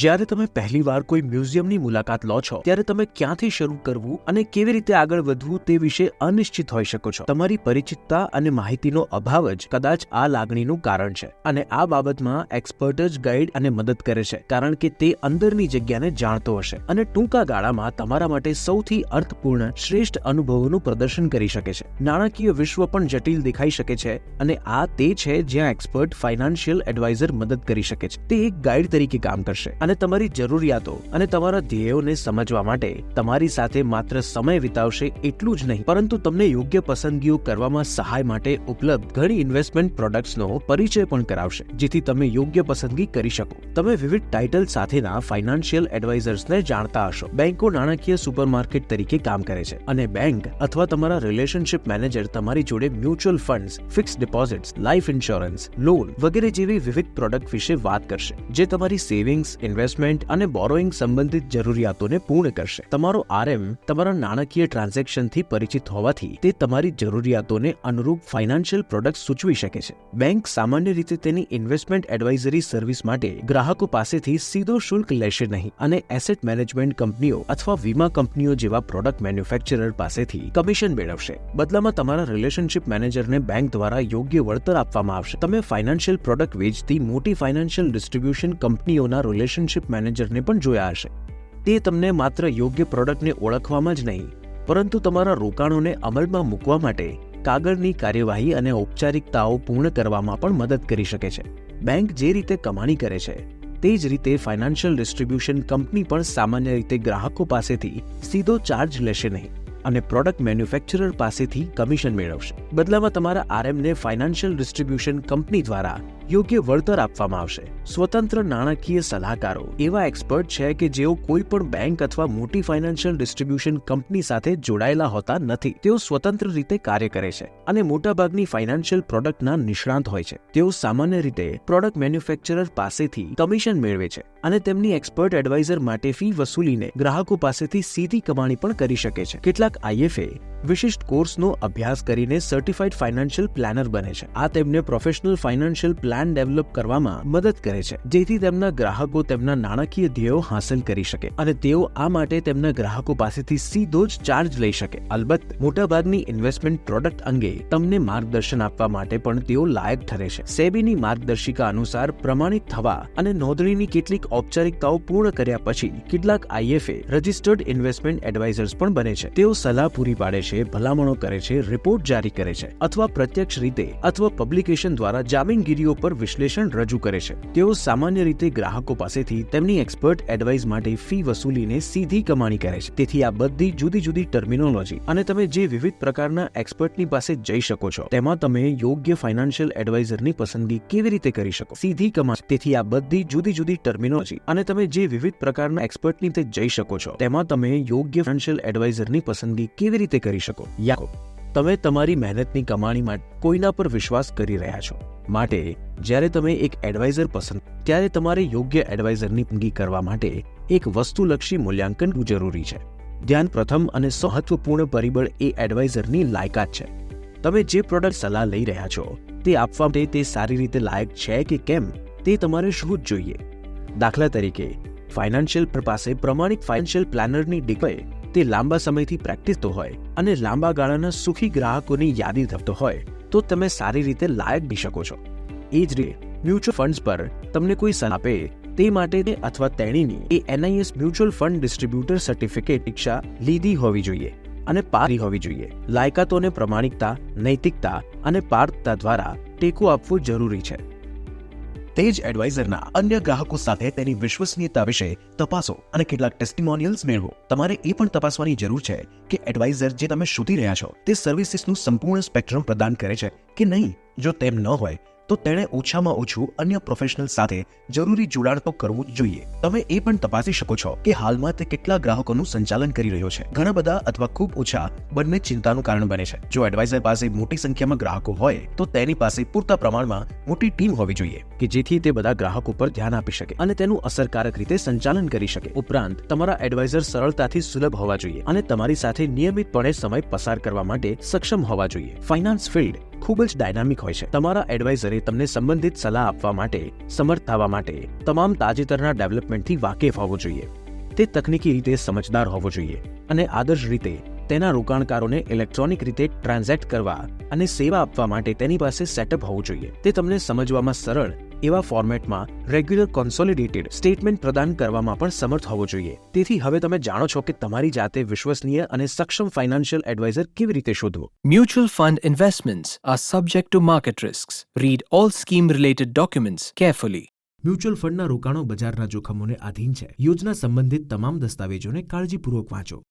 જ્યારે તમે પહેલીવાર કોઈ મ્યુઝિયમની મુલાકાત લો છો, ત્યારે તમે ક્યાંથી શરૂ કરવું અને કેવી રીતે આગળ વધવું તે વિશે અનિશ્ચિત હોઈ શકો છો. તમારી પરિચિતતા અને માહિતીનો અભાવ જ કદાચ આ લાગણીનું કારણ છે અને આ બાબતમાં એક્સપર્ટ જ ગાઈડ અને મદદ કરે છે, કારણ કે તે અંદરની જગ્યાને જાણતો હશે અને ટૂંકા ગાળામાં તમારા માટે સૌથી અર્થપૂર્ણ, શ્રેષ્ઠ અનુભવોનું પ્રદર્શન કરી શકે છે. નાણાકીય વિશ્વ પણ જટિલ દેખાઈ શકે છે અને આ તે છે જ્યાં એક્સપર્ટ ફાઇનાન્શિયલ એડવાઇઝર મદદ કરી શકે છે. તે એક ગાઈડ તરીકે કામ કરશે અને તમારી જરૂરિયાતો અને તમારા ધ્યેયોને સમજવા માટે તમારી સાથે માત્ર સમય વિતાવશે એટલું જ નહીં, પરંતુ તમને યોગ્ય પસંદગીઓ કરવામાં સહાય માટે ઉપલબ્ધ ઘણી ઇન્વેસ્ટમેન્ટ પ્રોડક્ટ્સનો પરિચય પણ કરાવશે, જેથી તમે યોગ્ય પસંદગી કરી શકો. તમે વિવિધ ટાઇટલ સાથેના ફાઇનાન્શિયલ એડવાઇઝર્સને જાણતા હશો. બેંકો નાણાકીય સુપરમાર્કેટ તરીકે કામ કરે છે અને બેંક અથવા તમારા રિલેશનશિપ મેનેજર તમારી જોડે mutual funds fixed deposits life insurance loan વગેરે જેવી વિવિધ પ્રોડક્ટ વિશે વાત કરશે, જે તમારી સેવિંગ્સ ઇન્વેસ્ટમેન્ટ અને બોરોઈંગ સંબંધિત જરૂરિયાતોને પૂર્ણ કરશે. તમારો આરએમ તમારા નાણાકીય ટ્રાન્ઝેક્શનથી પરિચિત હોવાથી તે તમારી જરૂરિયાતોને અનુરૂપ ફાઇનાન્શિયલ પ્રોડક્ટ સૂચવી શકે છે. બેંક સામાન્ય રીતે તેની ઇન્વેસ્ટમેન્ટ એડવાઇઝરી સર્વિસ માટે ગ્રાહકો પાસેથી સીધો શુલ્ક લેશે નહીં અને એસેટ મેનેજમેન્ટ કંપનીઓ અથવા વીમા કંપનીઓ જેવા પ્રોડક્ટ મેન્યુફેક્ચરર પાસેથી કમિશન મેળવશે. બદલામાં તમારા રિલેશનશિપ મેનેજરને બેંક દ્વારા યોગ્ય વળતર આપવામાં આવશે. તમે ફાઇનાન્શિયલ પ્રોડક્ટ વેચતી મોટી ફાઇનાન્શિયલ ડિસ્ટ્રીબ્યુશન કંપનીઓના રિલેશનશિપ મેનેજરને પણ જોયા હશે. તે તમને માત્ર યોગ્ય પ્રોડક્ટને ઓળખવામાં જ નહીં, પરંતુ તમારા રોકાણોને અમલમાં મૂકવા માટે કાગળની કાર્યવાહી અને ઔપચારિકતાઓ પૂર્ણ કરવામાં પણ મદદ કરી શકે છે. બેંક જે રીતે કમાણી કરે છે, તે જ રીતે ફાઇનાન્શિયલ ડિસ્ટ્રીબ્યુશન કંપની પણ સામાન્ય રીતે ગ્રાહકો પાસેથી સીધો ચાર્જ લેશે નહીં અને પ્રોડક્ટ મેન્યુફેક્ચરર પાસેથી કમિશન મેળવશે. બદલામાં તમારા આરએમને ફાઇનાન્શિયલ ડિસ્ટ્રીબ્યુશન કંપની દ્વારા યોગ્ય વળતર આપવામાં આવશે. સ્વતંત્ર નાણાકીય સલાહકારો એવા એક્સપર્ટ છે કે જેઓ કોઈ પણ બેંક અથવા મોટી ફાઇનાન્શિયલ ડિસ્ટ્રીબ્યુશન કંપની સાથે જોડાયેલા હોતા નથી. તેઓ સ્વતંત્ર રીતે કાર્ય કરે છે અને મોટાભાગની ફાઇનાન્શિયલ પ્રોડક્ટના નિષ્ણાંત હોય છે. તેઓ સામાન્ય રીતે પ્રોડક્ટ મેન્યુફેક્ચરર પાસેથી કમિશન મેળવે છે અને તેમની એક્સપર્ટ એડવાઇઝર માટે ફી વસૂલીને ગ્રાહકો પાસેથી સીધી કમાણી પણ કરી શકે છે. કેટલાક આઈએફએ વિશિષ્ટ કોર્સનો અભ્યાસ કરીને સર્ટિફાઇડ ફાઇનાન્શિયલ પ્લાનર બને છે. આ તેમને પ્રોફેશનલ ફાઇનાન્શિયલ પ્લાન ડેવલપ કરવામાં મદદ કરે છે, જેથી તેમના ગ્રાહકો તેમના નાણાકીય ધ્યેયો હાંસલ કરી શકે અને તેઓ આ માટે તેમના ગ્રાહકો પાસેથી સીધો જ ચાર્જ લઈ શકે. અલબત્ત, મોટાભાગની ઇન્વેસ્ટમેન્ટ પ્રોડક્ટ અંગે તમને માર્ગદર્શન આપવા માટે પણ તેઓ લાયક ઠરે છે. સેબીની માર્ગદર્શિકા અનુસાર પ્રમાણિત થવા અને નોંધણીની કેટલીક ઔપચારિકતાઓ પૂર્ણ કર્યા પછી કેટલાક આઈએફએ રજિસ્ટર્ડ ઇન્વેસ્ટમેન્ટ એડવાઇઝર્સ પણ બને છે. તેઓ સલાહ પૂરી પાડે છે, ભલામણો કરે છે રિપોર્ટ જારી કરે છે અથવા પ્રત્યક્ષ રીતે અથવા પબ્લિકેશન દ્વારા જામીનગીરીઓ પર વિશ્લેષણ રજૂ કરે છે. તેઓ સામાન્ય રીતે ગ્રાહકો પાસેથી તેમની એક્સપર્ટ એડવાઇસ માટે ફી વસૂલીને સીધી કમાણી કરે છે. તેથી આ બધી જુદી જુદી ટર્મિનોલોજી અને તમે જે વિવિધ પ્રકારના એક્સપર્ટની પાસે જઈ શકો છો, તેમાં તમે યોગ્ય ફાઇનાન્શિયલ એડવાઇઝરની પસંદગી કેવી રીતે કરી શકો? સીધી કમાણી, તેથી આ બધી જુદી જુદી ટર્મિનોલોજી અને તમે જે વિવિધ પ્રકારના એક્સપર્ટની તે જઈ શકો છો, તેમાં તમે યોગ્ય ફાઇનાન્શિયલ એડવાઇઝરની પસંદગી કેવી રીતે કરી શકો? યાકો તમે તમારી મહેનતની કમાણી માટે કોઈના પર વિશ્વાસ કરી રહ્યા છો. માટે, જ્યારે તમે એક એડવાઇઝર પસંદ, ત્યારે તમારે યોગ્ય એડવાઇઝરની પસંદગી કરવા માટે એક વસ્તુલક્ષી મૂલ્યાંકન જરૂરી છે. ધ્યાન પ્રથમ અને મહત્વપૂર્ણ પરિબળ એ એડવાઇઝરની લાયકાત છે. તમે જે પ્રોડક્ટ સલાહ લઈ રહ્યા છો, તે આપવા માટે તે સારી રીતે લાયક છે કે કેમ, તે તમારે શું જ જોઈએ. દાખલા તરીકે, ફાઇનાન્શિયલ પાસે પ્રમાણિત ફાઇનાન્શિયલ પ્લાનરની ડિગ્રી તે લાંબા સમયથી પ્રેક્ટિસતો હોય અને લાંબા ગાળાના સુખી ગ્રાહકોની યાદી ધરતો હોય, તો તમે સારી રીતે લાયક બી શકો છો. એ જ રીતે મ્યુચ્યુઅલ ફંડ્સ પર તમને કોઈ સલાહ આપે તે માટે તે અથવા તેણીની એ NIS mutual fund distributor certificate પરીક્ષા લીધી હોવી જોઈએ અને પારી હોવી જોઈએ. લાયકાતોને પ્રમાણિકતા, નૈતિકતા અને પારતા દ્વારા ટેકો આપવો જરૂરી છે. તે જ એડવાઇઝરના અન્ય ગ્રાહકો સાથે તેની વિશ્વસનીયતા વિશે તપાસો અને કેટલાક ટેસ્ટિમોનિયલ્સ મેળવો. તમારે એ પણ તપાસવાની જરૂર છે કે એડવાઇઝર જે તમે શોધી રહ્યા છો તે સર્વિસીસનું સંપૂર્ણ સ્પેક્ટ્રમ પ્રદાન કરે છે કે નહીં. જો તેમ ન હોય તો તેણે ઓછામાં ઓછું અન્ય પ્રોફેશનલ સાથે જરૂરી જોડાણ તો કરવું જ જોઈએ. તમે એ પણ તપાસી શકો છો કે હાલમાં તે કેટલા ગ્રાહકોનું સંચાલન કરી રહ્યો છે. ઘણા બધા અથવા ખૂબ ઓછા બંને ચિંતાનું કારણ બને છે. જો એડવાઇઝર પાસે મોટી સંખ્યામાં ગ્રાહકો હોય, તો તેની પાસે પૂરતા પ્રમાણમાં મોટી ટીમ હોવી જોઈએ કે જેથી તે બધા ગ્રાહકો પર ધ્યાન આપી શકે અને તેનું અસરકારક રીતે સંચાલન કરી શકે. ઉપરાંત, તમારા એડવાઇઝર સરળતાથી સુલભ હોવા જોઈએ અને તમારી સાથે નિયમિતપણે સમય પસાર કરવા માટે સક્ષમ હોવા જોઈએ. ફાઇનાન્સ ફિલ્ડ ખૂબ જ ડાયનામિક હોય છે. તમારા એડવાઇઝરે તમને સંબંધિત સલાહ આપવા માટે સમર્થ થવા માટે તમામ તાજેતરના ડેવલપમેન્ટથી વાકેફ હોવો જોઈએ. તે તકનીકી રીતે સમજદાર હોવો જોઈએ અને આદર્શ રીતે તેના રોકાણકારોને ઇલેક્ટ્રોનિક રીતે ટ્રાન્ઝેક્ટ કરવા અને સેવા આપવા માટે તેની પાસે સેટઅપ હોવું જોઈએ. તે તમને સમજવામાં સરળ એવા ફોર્મેટમાં રેગ્યુલર કોન્સોલિડેટેડ સ્ટેટમેન્ટ પ્રદાન કરવામાં પણ સમર્થ હોવો જોઈએ. તેથી હવે તમે જાણો છો કે તમારી જાતે વિશ્વસનીય અને સક્ષમ ફાઇનાન્શિયલ એડવાઇઝર કેવી રીતે શોધવો. Mutual fund investments are subject to market risk read all scheme related documents carefully mutual ફંડના રોકાણો બજારના જોખમોને આધીન છે. યોજના સંબંધિત તમામ દસ્તાવેજોને કાળજીપૂર્વક વાંચો.